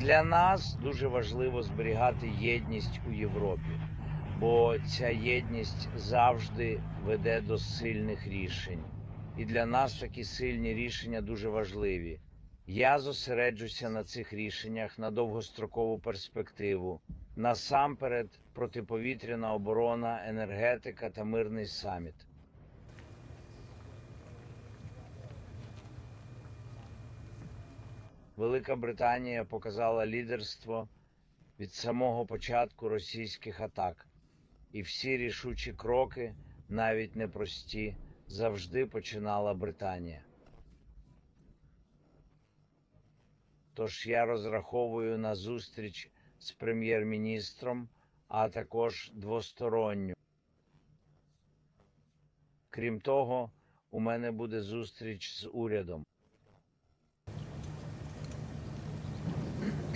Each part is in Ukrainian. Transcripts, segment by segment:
Для нас дуже важливо зберігати єдність у Європі, бо ця єдність завжди веде до сильних рішень. І для нас такі сильні рішення дуже важливі. Я зосереджуся на цих рішеннях на довгострокову перспективу. Насамперед, протиповітряна оборона, енергетика та мирний саміт. Велика Британія показала лідерство від самого початку російських атак, і всі рішучі кроки, навіть непрості, завжди починала Британія. Тож я розраховую на зустріч з прем'єр-міністром, а також двосторонню. Крім того, у мене буде зустріч з урядом.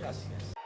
Gracias.